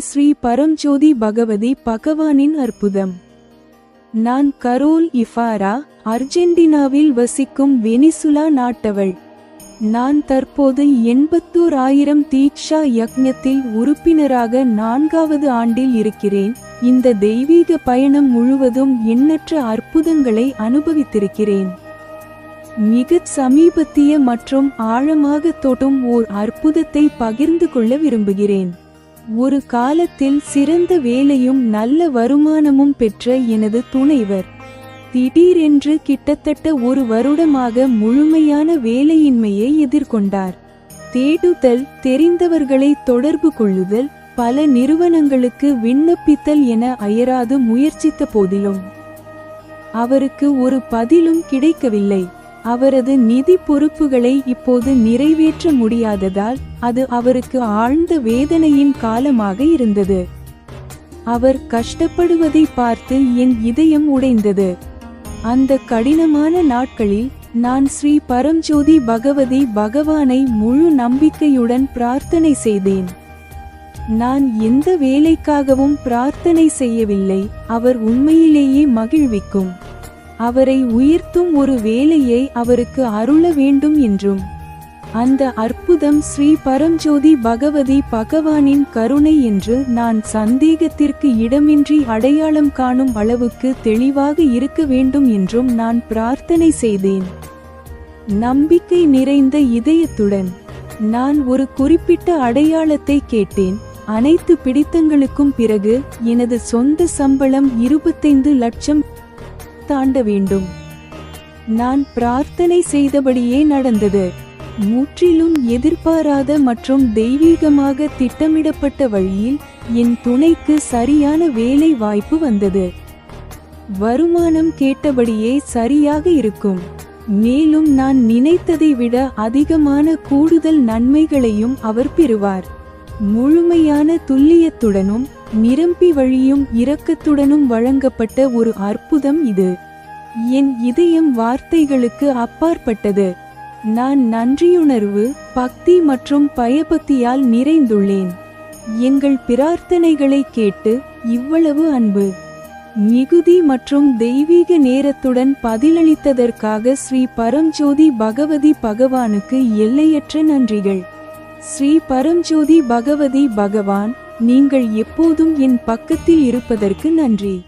ஸ்ரீ பரம்ஜோதி பகவதி பகவானின் அற்புதம். நான் கரோல் இஃபாரா அர்ஜென்டினாவில் வசிக்கும் வெனிசுலா நாட்டவள். நான் தற்போது எண்பத்தோர் ஆயிரம் தீக்ஷா யக்ஞத்தில் உறுப்பினராக நான்காவது ஆண்டில் இருக்கிறேன். இந்த தெய்வீக பயணம் முழுவதும் எண்ணற்ற அற்புதங்களை அனுபவித்திருக்கிறேன். மிகச் சமீபத்திய மற்றும் ஆழமாக தொடும் ஓர் அற்புதத்தை பகிர்ந்து கொள்ள விரும்புகிறேன். ஒரு காலத்தில் சிறந்த வேலையும் நல்ல வருமானமும் பெற்ற எனது துணைவர். திடீரென்று கிட்டத்தட்ட ஒரு வருடமாக முழுமையான வேலையின்மையை எதிர்கொண்டார். தேடுதல் தெரிந்தவர்களை தொடர்பு கொள்ளுதல் பல நிறுவனங்களுக்கு விண்ணப்பித்தல் என அயராது முயற்சித்த போதிலும் அவருக்கு ஒரு பதிலும் கிடைக்கவில்லை. அவரது நிதி பொறுப்புகளை இப்போது நிறைவேற்ற முடியாததால் அது அவருக்கு ஆழ்ந்த வேதனையின் காலமாக இருந்தது. அவர் கஷ்டப்படுவதை பார்த்து என் இதயம் உடைந்தது. அந்த கடினமான நாட்களில் நான் ஸ்ரீ பரம்ஜோதி பகவதி பகவானை முழு நம்பிக்கையுடன் பிரார்த்தனை செய்தேன். நான் எந்த வேலைக்காகவும் பிரார்த்தனை செய்யவில்லை அவர் உண்மையிலேயே மகிழ்விக்கும். அவரை உயிர்த்தும் ஒரு வேலையை அவருக்கு அருள வேண்டும் என்றும். அந்த அற்புதம் ஸ்ரீ பரம்ஜோதி பகவதி பகவானின் கருணை என்று நான் சந்தேகத்திற்கு இடமின்றி அடையாளம் காணும் அளவுக்கு தெளிவாக இருக்க வேண்டும் என்றும் நான் பிரார்த்தனை செய்தேன். நம்பிக்கை நிறைந்த இதயத்துடன் நான் ஒரு குறிப்பிட்ட அடையாளத்தை கேட்டேன். அனைத்து பிடித்தங்களுக்கும் பிறகு எனது சொந்த சம்பளம் இருபத்தைந்து லட்சம் தாண்ட வேண்டும். நான் பிரார்த்தனை செய்தபடியே நடந்தது. முற்றிலும் எதிர்பாராத மற்றும் தெய்வீகமாக திட்டமிடப்பட்ட வழியில் என் துணைக்கு சரியான வேலை வாய்ப்பு வந்தது. வருமானம் கேட்டபடியே சரியாக இருக்கும். மேலும் நான் நினைத்ததை விட அதிகமான கூடுதல் நன்மைகளையும் அவர் பெறுவார். முழுமையான துல்லியத்துடனும் நிரம்பி வழியும் இரக்கத்துடனும் வழங்கப்பட்ட ஒரு அற்புதம் இது. என் இதயம் வார்த்தைகளுக்கு அப்பாற்பட்டது. நான் நன்றியுணர்வு பக்தி மற்றும் பயபக்தியால் நிறைந்துள்ளேன். எங்கள் பிரார்த்தனைகளை கேட்டு இவ்வளவு அன்பு. மிகுதி மற்றும் தெய்வீக நேரத்துடன் பதிலளித்ததற்காக ஸ்ரீ பரம்ஜோதி பகவதி பகவானுக்கு எல்லையற்ற நன்றிகள். ஸ்ரீ பரம்ஜோதி பகவதி பகவான் நீங்கள் எப்போதும் என் பக்கத்தில் இருப்பதற்கு நன்றி.